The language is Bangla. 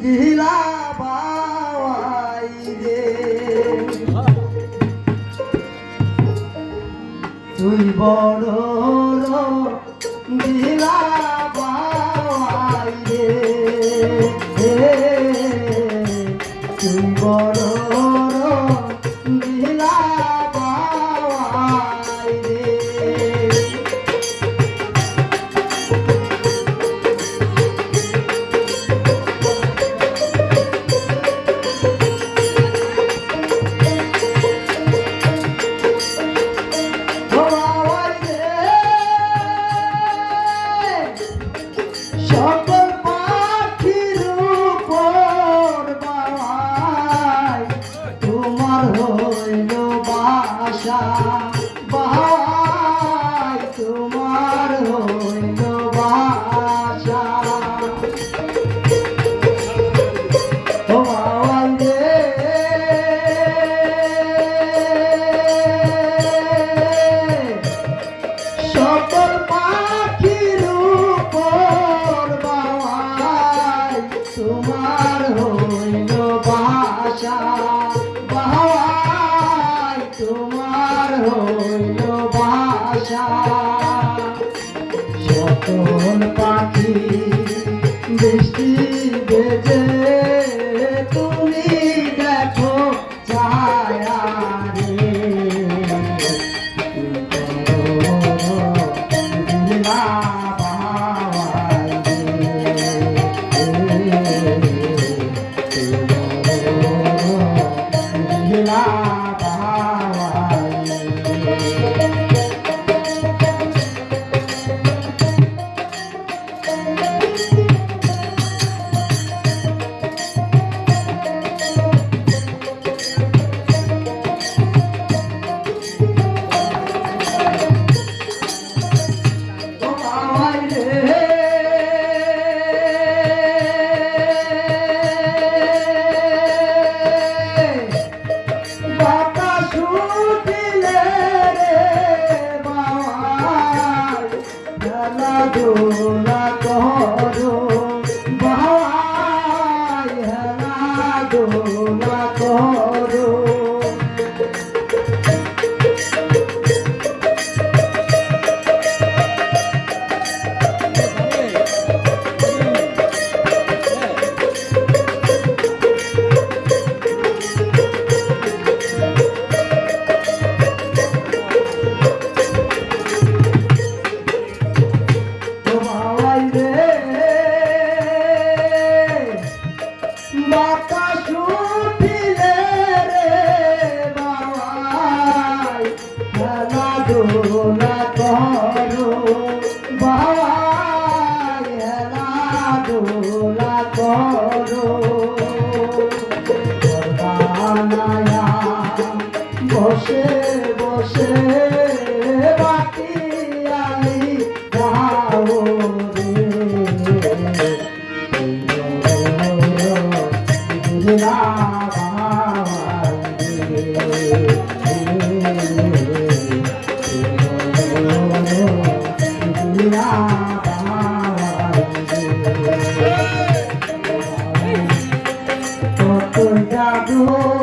গিলা বাই রে তুই বড় গিলা বাই রে তুই বড় কোন পাখি বৃষ্টি Oh, oh, oh. বসে বসে বাকি আলি Yeah. do.